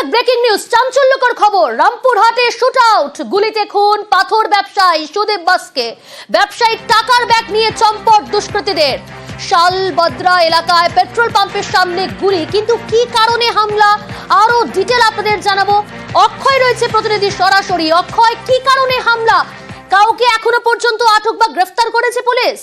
এক breaking news চাঞ্চল্যকর খবর। রামপুরহাটে শুট আউট গুলিতে খুন পাথর ব্যবসায়ী সুদেব বাসকে। ব্যবসায়ী টাকার ব্যাগ নিয়ে চম্পট দুষ্কৃতীদের। শালবদ্রা এলাকায় পেট্রোল পাম্পের সামনে গুলি, কিন্তু কি কারণে হামলা? আরও ডিটেল আপনাদের জানাব। অক্ষয় রয়েছে প্রতিনিধি সরাসরি। অক্ষয়, কি কারণে হামলা? কাউকে এখনও পর্যন্ত আটক বা গ্রেফতার করেছে পুলিশ?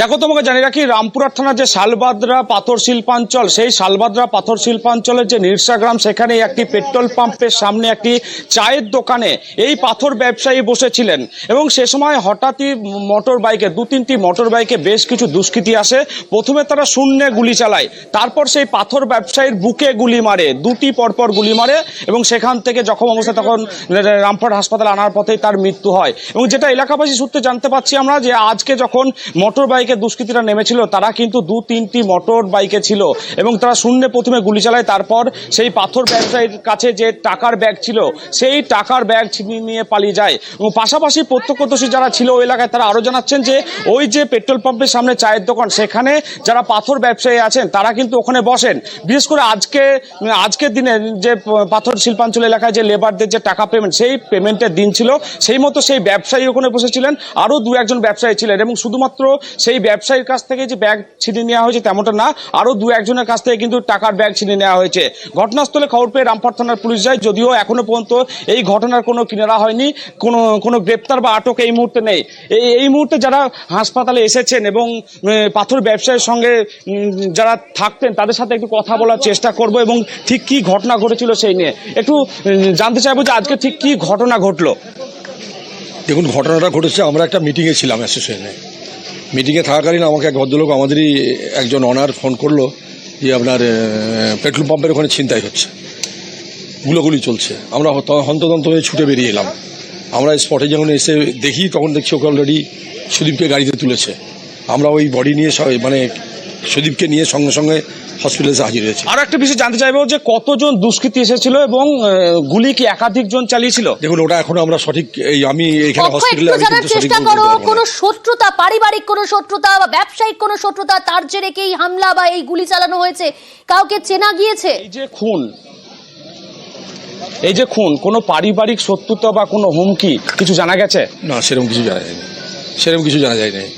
দেখো, তোমাকে জানি রাখি রামপুরহাট থানার যে শালবাদরা পাথর শিল্পাঞ্চল, সেই শালবাদরা পাথর শিল্পাঞ্চলের যে নির্সাগ্রাম সেখানে একটি পেট্রোল পাম্পের সামনে একটি চায়ের দোকানে এই পাথর ব্যবসায়ী বসেছিলেন। এবং সে সময় হঠাৎই মোটর বাইকে, দু তিনটি মোটর বাইকে বেশ কিছু দুষ্কৃতী আসে। প্রথমে তারা শূন্যে গুলি চালায়, তারপর সেই পাথর ব্যবসায়ীর বুকে গুলি মারে, দুটি পরপর গুলি মারে এবং সেখান থেকে জখম অবস্থায় তখন রামপুরহাট হাসপাতালে আনার পথেই তার মৃত্যু হয়। এবং যেটা এলাকাবাসী সূত্রে জানতে পারছি আমরা যে আজকে যখন মোটর বাইকে দুষ্কৃতীরা নেমেছিল, তারা কিন্তু দু তিনটি মোটর বাইকে ছিল এবং তারা শূন্যে প্রথমে গুলি চালায়। তারপর সেই পাথর ব্যবসায়ীর কাছে যে টাকার ব্যাগ ছিল, সেই টাকার ব্যাগ নিয়ে পালিয়ে যায়। এবং পাশাপাশি প্রত্যক্ষদর্শী যারা ছিল ওই এলাকায়, তারা আরও জানাচ্ছেন যে ওই যে পেট্রোল পাম্পের সামনে চায়ের দোকান, সেখানে যারা পাথর ব্যবসায়ী আছেন, তারা কিন্তু ওখানে বসেন। বিশেষ করে আজকে, আজকের দিনে যে পাথর শিল্পাঞ্চল এলাকায় যে লেবারদের যে টাকা পেমেন্ট সেই পেমেন্টের দিন ছিল। সেই মতো সেই ব্যবসায়ী ওখানে বসেছিলেন। আরও দু একজন ব্যবসায়ী ছিলেন এবং শুধুমাত্র সেই ব্যবসায়ীর কাছ থেকে যে ব্যাগ ছিনিয়ে নেওয়া হয়েছে তেমনটা না আরও দু একজনের কাছ থেকে কিন্তু টাকার ব্যাগ ছিনিয়ে নেওয়া হয়েছে। ঘটনাস্থলে খবর পেয়ে রামপাট থানার পুলিশ যায়, যদিও এখনও পর্যন্ত এই ঘটনার কোনো কিনারা হয়নি, কোনো কোনো গ্রেপ্তার বা আটক এই মুহূর্তে নেই। এই এই মুহূর্তে যারা হাসপাতালে এসেছেন এবং পাথর ব্যবসায়ীর সঙ্গে যারা থাকতেন, তাদের সাথে একটু কথা বলার চেষ্টা করব এবং ঠিক কি ঘটনা ঘটেছিল সেই নিয়ে। একটু জানতে চাইব যে আজকে ঠিক কি ঘটনা ঘটলো। দেখুন, ঘটনাটা ঘটেছে, আমরা একটা মিটিংয়ে ছিলাম অ্যাসোসিয়েশনে মিটিংয়ে থাকাকালীন আমাকে এক ভদ্রলোক আমাদেরই একজন অনার ফোন করল যে আপনার পেট্রোল পাম্পের ওখানে ছিনতাই হচ্ছে। গুলোগুলি চলছে। আমরা হন্তদন্ত হয়ে ছুটে বেরিয়ে এলাম। আমরা স্পটে যখন এসে দেখি, তখন দেখছি ওকে অলরেডি সুদীপকে গাড়িতে তুলেছে। আমরা ওই বডি নিয়ে মানে সুদীপকে নিয়ে সঙ্গে সঙ্গে হসপিটালে হাজির হয়েছে। আরও একটা বিষয় জানতে চাইব যে কতজন দুষ্কৃতী এসেছিল এবং গুলি কি একাধিক জন চালিয়েছিল? দেখুন ওটা এখন আমরা সঠিক এই আমি এখানে হসপিটালে জানার চেষ্টা করো কোনো শত্রুতা পারিবারিক কোনো শত্রুতা বা ব্যবসায়িক কোনো শত্রুতা তার জেরে কি এই হামলা বা এই গুলি চালানো হয়েছে? কাউকে চেনা গিয়েছে? এই যে খুন এই যে খুন কোনো পারিবারিক শত্রুতা বা কোনো হুমকি কিছু জানা গেছে? না সেরকম কিছু জানা যায়নি। সেরকম কিছু জানা যায় নাই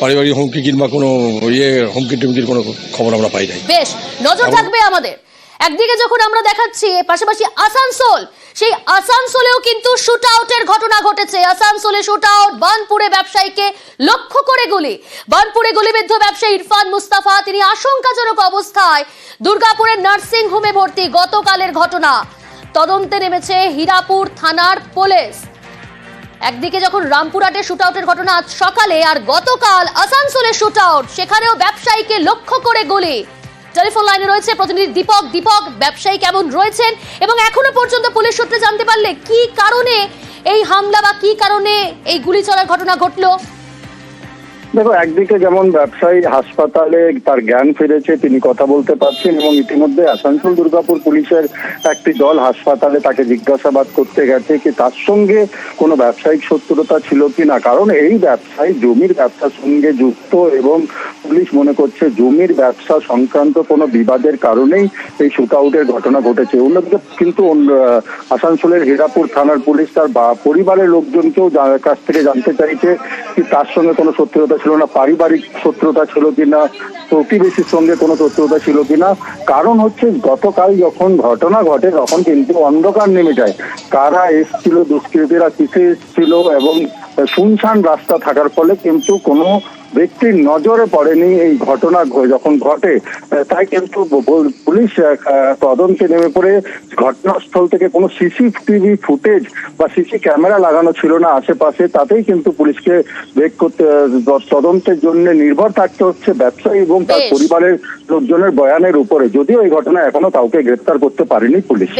পারিবারিক হুমকি কিংবা কোনো ইয়ে হুমকি টুমকির কোনো খবর আমরা পাই নাই। বেশ নজর থাকবে আমাদের। একদিকে যখন আমরা দেখাচ্ছি পাশাপাশি আসানসোল সেই আসানসোলেও কিন্তু শুট আউটের ঘটনা ঘটেছে। আসানসোলে শুট আউট বানপুরে ব্যবসায়ীকে লক্ষ্য করে গুলি। বানপুরে গুলিবিদ্ধ ব্যবসায়ী ইরফান মুস্তাফা তিনি আশঙ্কাজনক অবস্থায় দুর্গাপুরের নার্সিং হোমে ভর্তি। গতকালের ঘটনা। তদন্তে নেমেছে হীরাপুর থানার পুলিশ। একদিকে যখন রামপুরহাটে শুট আউটের ঘটনা আজ সকালে, আর গতকাল আসানসোলে শুট আউট সেখানেও ব্যবসায়ীকে লক্ষ্য করে গুলি। টেলিফোন লাইনে রয়েছে প্রতিনিধি দীপক। দীপক, ব্যবসায়ী কেমন রয়েছেন? এবং এখনও পর্যন্ত পুলিশ সূত্রে জানতে পারলে কি কারণে এই হামলা বা কি কারণে এই গুলি চলার ঘটনা ঘটলো? দেখো, একদিকে যেমন ব্যবসায়ী হাসপাতালে তার জ্ঞান ফিরেছে, তিনি কথা বলতে পারছেন এবং ইতিমধ্যে আসানসোল দুর্গাপুর পুলিশের একটি দল হাসপাতালে তাকে জিজ্ঞাসাবাদ করতে গেছে কি তার সঙ্গে কোনো ব্যবসায়িক শত্রুতা ছিল কিনা কারণ এই ব্যবসায়ী জমির ব্যবসার সঙ্গে যুক্ত এবং পুলিশ মনে করছে জমির ব্যবসা সংক্রান্ত কোনো বিবাদের কারণেই এই শুট আউটের ঘটনা ঘটেছে। অন্যদিকে কিন্তু আসানসোলের হীরাপুর থানার পুলিশ তার পরিবারের লোকজনকেও কাছ থেকে জানতে চাইছে কি তার সঙ্গে কোনো শত্রুতা ছিল না, পারিবারিক শত্রুতা ছিল কিনা, প্রতিবেশীর সঙ্গে কোনো শত্রুতা ছিল কিনা। কারণ হচ্ছে গতকাল যখন ঘটনা ঘটে, তখন কিন্তু অন্ধকার নেমে যায়। কারা এসছিল, দুষ্কৃতীরা কিসে এসছিল এবং শুনশান রাস্তা থাকার ফলে কিন্তু কোনো ব্যক্তির নজরে পড়েনি এই ঘটনা যখন ঘটে। তাই কিন্তু পুলিশ তদন্তে নেমে পড়ে। ঘটনাস্থল থেকে কোনো সিসিটিভি ফুটেজ বা সিসি ক্যামেরা লাগানো ছিল না আশেপাশে। তাতেই কিন্তু পুলিশকে বেগ করতে তদন্তের জন্য নির্ভর থাকতে হচ্ছে ব্যবসায়ী এবং তার পরিবারের লোকজনের বয়ানের উপরে। যদিও এই ঘটনা এখনও কাউকে গ্রেপ্তার করতে পারেনি পুলিশ।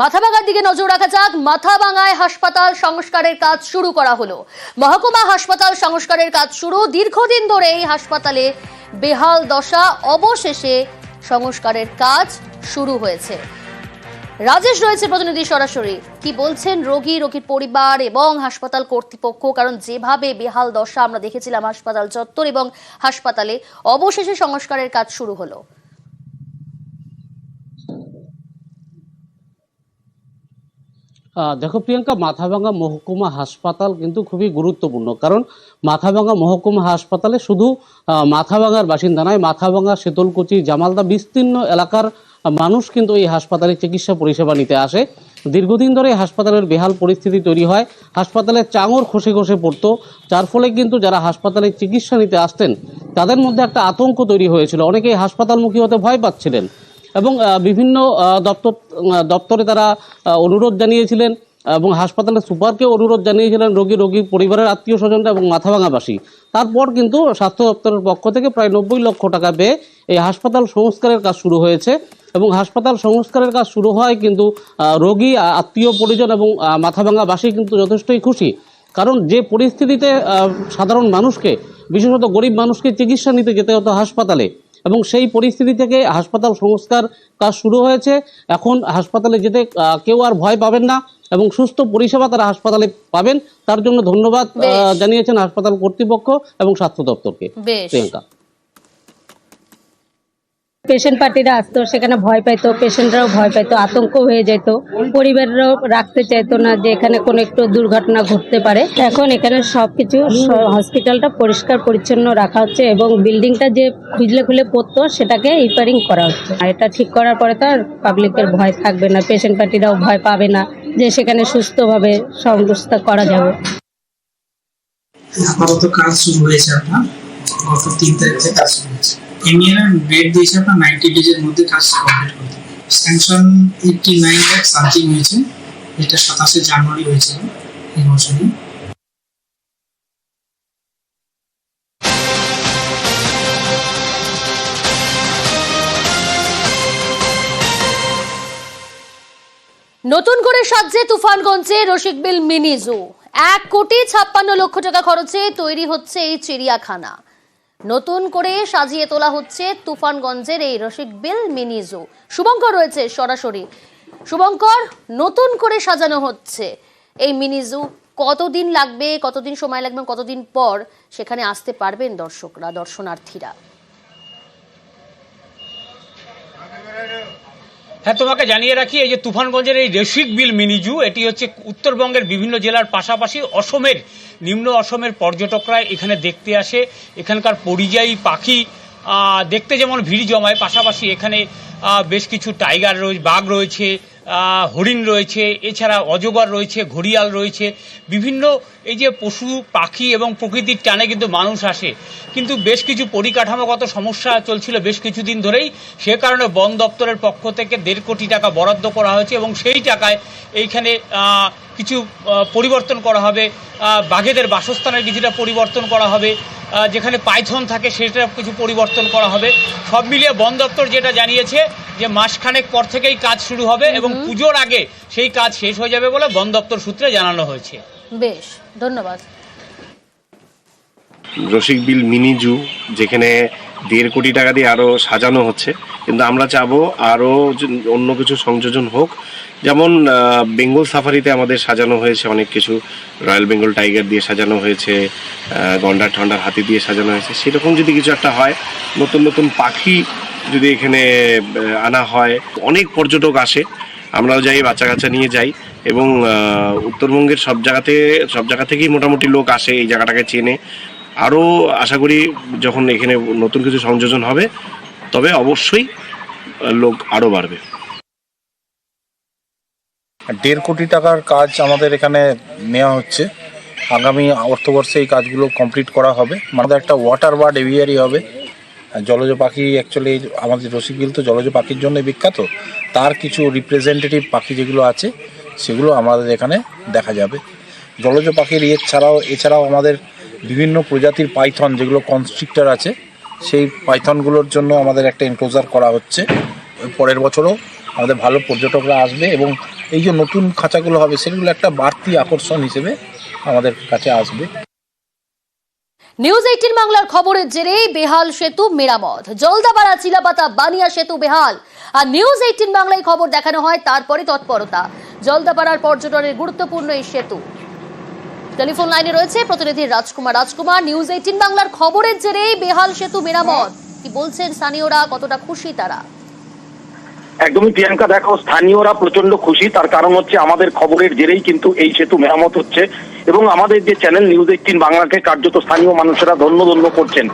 মাথাভাঙার দিকে নজর রাখা যাক। মাথাভাঙায় হাসপাতাল সংস্কারের কাজ শুরু করা হলো। মহকুমা হাসপাতাল সংস্কারের কাজ শুরু। দীর্ঘদিন ধরে এই হাসপাতালে বেহাল দশা। অবশেষে সংস্কারের কাজ শুরু হয়েছে। রাজেশ রয়েছে প্রতিনিধি সরাসরি। কি বলছেন রোগী, রোগীর পরিবার এবং হাসপাতাল কর্তৃপক্ষ? কারণ যেভাবে বেহাল দশা আমরা দেখেছিলাম হাসপাতাল চত্বর এবং হাসপাতালে অবশেষে সংস্কারের কাজ শুরু হলো। দেখো প্রিয়াঙ্কা, মাথাভাঙ্গা মহকুমা হাসপাতাল কিন্তু খুবই গুরুত্বপূর্ণ। কারণ মাথাভাঙ্গা মহকুমা হাসপাতালে শুধু মাথাভাঙ্গার বাসিন্দা নয়, মাথাভাঙ্গা, শীতলকুচি, জামালদা বিস্তীর্ণ এলাকার মানুষ কিন্তু এই হাসপাতালে চিকিৎসা পরিষেবা নিতে আসে। দীর্ঘদিন ধরে হাসপাতালের বেহাল পরিস্থিতি তৈরি হয়। হাসপাতালে চাঙর খসে খসে পড়তো। যার ফলে কিন্তু যারা হাসপাতালে চিকিৎসা নিতে আসতেন, তাদের মধ্যে একটা আতঙ্ক তৈরি হয়েছিল। অনেকেই হাসপাতালমুখী হতে ভয় পাচ্ছিলেন। এবং বিভিন্ন দপ্তর দপ্তরে তারা অনুরোধ জানিয়েছিলেন এবং হাসপাতালের সুপারকে অনুরোধ জানিয়েছিলেন রোগী রোগীর পরিবারের আত্মীয় স্বজনরা এবং মাথাভাঙাবাসী। তারপর কিন্তু স্বাস্থ্য দপ্তরের পক্ষ থেকে প্রায় নব্বই লক্ষ টাকা পেয়ে এই হাসপাতাল সংস্কারের কাজ শুরু হয়েছে এবং হাসপাতাল সংস্কারের কাজ শুরু হয় কিন্তু রোগী আত্মীয় পরিজন এবং মাথাভাঙাবাসী কিন্তু যথেষ্টই খুশি। কারণ যে পরিস্থিতিতে সাধারণ মানুষকে, বিশেষত গরিব মানুষকে চিকিৎসা নিতে যেতে হতো হাসপাতালে এবং সেই পরিস্থিতি থেকে হাসপাতাল সংস্কার কাজ শুরু হয়েছে। এখন হাসপাতালে যেতে কেউ আর ভয় পাবেন না এবং সুস্থ পরিষেবা তারা হাসপাতালে পাবেন। তার জন্য ধন্যবাদ আহ, জানিয়েছেন হাসপাতাল কর্তৃপক্ষ এবং স্বাস্থ্য দপ্তরকে। প্রিয়াঙ্কা। পেশেন্ট পার্টিরা আসতো, সেখানে ভয় পাইতো পেশেন্টরাও ভয় পাইতো, আতঙ্ক হয়ে যেত। পরিবাররাও রাখতে চাইতো না যে এখানে কোনো একটু দুর্ঘটনা ঘটতে পারে। এখন এখানে সবকিছু স- হসপিটালটা পরিষ্কার, পরিচ্ছন্ন রাখা হচ্ছে এবং বিল্ডিংটা যে খুঁজলে খুলে পড়তো, সেটাকে রিপেয়ারিং করা হচ্ছে। আর এটা ঠিক করার পরে তো আর পাবলিকের ভয় থাকবে না পেশেন্ট পার্টিরাও ভয় পাবে না যে সেখানে সুস্থভাবে সংস্থা করা যাবে। আপাতত কাজ শুরু হয়েছে আপনার। গত তিন তারিখ কাজ শুরু হয়েছে। এমনি ডেট দিয়েছে আপনার নাইনটি ডেজের মধ্যে কাজ কমপ্লিট করতে। Sanction eighty nine lakh something হয়েছে। যেটা সাতাশে জানুয়ারি হয়েছিল, এই বছরই। নতুন করে সাজছে তুফানগঞ্জে রসিকবিল মিনি এক কোটি ছাপ্পান্ন লক্ষ টাকা খরচে তৈরি হচ্ছে এই চিড়িয়াখানা। নতুন করে সাজিয়ে তোলা হচ্ছে তুফানগঞ্জের এই রসিকবিল মিনি জু। শুভঙ্কর রয়েছে সরাসরি। শুভঙ্কর, নতুন করে সাজানো হচ্ছে এই মিনি জু। কতদিন লাগবে, কতদিন সময় লাগবে, কতদিন পর সেখানে আসতে পারবেন দর্শকরা, দর্শনার্থীরা? হ্যাঁ তোমাকে জানিয়ে রাখি, এই যে তুফানগঞ্জের এই রেশিক বিল মিনিজু, এটি হচ্ছে উত্তরবঙ্গের বিভিন্ন জেলার পাশাপাশি অসমের, নিম্ন অসমের পর্যটকরা এখানে দেখতে আসে। এখানকার পরিযায়ী পাখি দেখতে যেমন ভিড় জমায়, পাশাপাশি এখানে বেশ কিছু টাইগার রয়েছে, বাঘ রয়েছে হরিণ রয়েছে, এছাড়া অজগর রয়েছে, ঘড়িয়াল রয়েছে, বিভিন্ন এই যে পশু, পাখি এবং প্রকৃতির টানে কিন্তু মানুষ আসে। কিন্তু বেশ কিছু পরিকাঠামোগত সমস্যা চলছিল বেশ কিছুদিন ধরেই। সে কারণে বন দপ্তরের পক্ষ থেকে দেড় কোটি টাকা বরাদ্দ করা হয়েছে এবং সেই টাকায় এইখানে কিছু পরিবর্তন করা হবে। বাঘেদের বাসস্থানের কিছুটা পরিবর্তন করা হবে। যেখানে পাইথন থাকে সেটা কিছু পরিবর্তন করা হবে। সব মিলিয়ে বন দপ্তর যেটা জানিয়েছে যে মাসখানেক পর থেকেই কাজ শুরু হবে এবং পুজোর আগে সেই কাজ শেষ হয়ে যাবে বলে বন দপ্তর সূত্রে জানানো হয়েছে। বেশ ধন্যবাদ। রসিক বিল মিনি জু যেখানে দেড় কোটি টাকা দিয়ে আরও সাজানো হচ্ছে। কিন্তু আমরা চাবো আরও অন্য কিছু সংযোজন হোক। যেমন বেঙ্গল সাফারিতে আমাদের সাজানো হয়েছে অনেক কিছু। রয়্যাল বেঙ্গল টাইগার দিয়ে সাজানো হয়েছে গন্ডার ঠন্ডার হাতি দিয়ে সাজানো হয়েছে। সেরকম যদি কিছু একটা হয়, নতুন নতুন পাখি যদি এখানে আনা হয়, অনেক পর্যটক আসে। আমরাও যাই বাচ্চা কাচ্চা নিয়ে যাই এবং উত্তরবঙ্গের সব জায়গাতে, সব জায়গা থেকেই মোটামুটি লোক আসে এই জায়গাটাকে চেনে। আরও আশা করি যখন এখানে নতুন কিছু সংযোজন হবে, তবে অবশ্যই লোক আরও বাড়বে। দেড় কোটি টাকার কাজ আমাদের এখানে নেওয়া হচ্ছে। আগামী অর্থবর্ষে এই কাজগুলো কমপ্লিট করা হবে। আমাদের একটা ওয়াটার বার্ড এভিয়ারি হবে। জলজ পাখি অ্যাকচুয়ালি আমাদের রসিকবিল তো জলজ পাখির জন্য বিখ্যাত। তার কিছু রিপ্রেজেন্টেটিভ পাখি যেগুলো আছে, সেগুলো আমাদের এখানে দেখা যাবে। জলজ পাখির ইয়ে ছাড়াও, এছাড়াও আমাদের বিভিন্ন প্রজাতির পাইথন যেগুলো কনস্ট্রিক্টর আছে, সেই পাইথনগুলোর জন্য আমাদের একটা এনক্লোজার করা হচ্ছে। পরের বছরও আমাদের ভালো পর্যটকরা আসবে এবং এই যে নতুন খাঁচাগুলো হবে, সেগুলো একটা বাড়তি আকর্ষণ হিসেবে আমাদের কাছে আসবে। নিউজ এইটিন বাংলার খবরের জেরে বেহাল সেতু মেরামত। জলদাপাড়া, চিলাপাতা, বানিয়া সেতু বেহাল। আর নিউজ এইটিন বাংলায় খবর দেখানো হয় তারপরে তৎপরতা। জলদাপাড়ার পর্যটনের গুরুত্বপূর্ণ এই সেতু। টেলিফোন লাইনে রয়েছে প্রতিনিধি রাজকুমার। রাজকুমার নিউজ এইটিন বাংলার খবরের জেরে বেহাল সেতু মেরামত। কি বলছেন স্থানীয়রা? কতটা খুশি তারা? একদমই প্রিয়াঙ্কা, দেখো, স্থানীয়রা প্রচণ্ড খুশি। তার কারণ হচ্ছে আমাদের খবরের জেরেই কিন্তু এই সেতু মেরামত হচ্ছে এবং আমাদের যে চ্যানেল নিউজ এইটিন বাংলাকে কার্যত স্থানীয় মানুষেরা ধন্য ধন্য করছেন।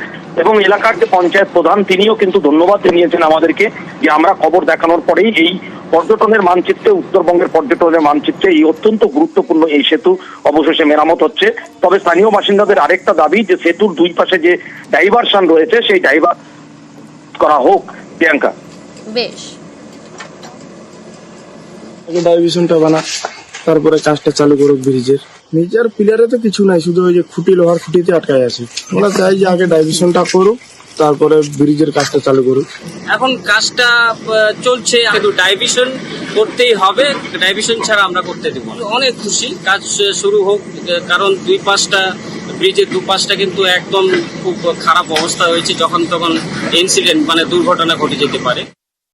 এবং এলাকার যে পঞ্চায়েত প্রধান, তিনিও কিন্তু ধন্যবাদ জানিয়েছেন আমাদেরকে যে আমরা খবর দেখানোর পরেই এই পর্যটনের মানচিত্রে, উত্তরবঙ্গের পর্যটনের মানচিত্রে এই অত্যন্ত গুরুত্বপূর্ণ এই সেতু অবশেষে মেরামত হচ্ছে। তবে স্থানীয় বাসিন্দাদের আরেকটা দাবি যে সেতুর দুই পাশে যে ডাইভারশন রয়েছে, সেই ডাইভার করা হোক। প্রিয়াঙ্কা। বেশ। আগে ডাইভিশনটা বানা, তারপরে কাজটা চালু করুক ব্রিজের। নিচের পিলারে তো কিছু নাই, শুধু ওই যে খুঁটি, লোহার খুঁটিতে আটকায় আছে। আমরা চাই যে আগে ডাইভিশনটা করুক, তারপরে ব্রিজের কাজটা চালু করুক। এখন কাজটা চলছে, কিন্তু ডাইভিশন করতেই হবে, ডাইভিশন ছাড়া আমরা করতে দেবো অনেক খুশি, কাজ শুরু হোক, কারণ দুই পাশটা, ব্রিজের দু পাশটা কিন্তু একদম খুব খারাপ অবস্থা হয়েছে, যখন তখন ইনসিডেন্ট মানে দুর্ঘটনা ঘটে যেতে পারে।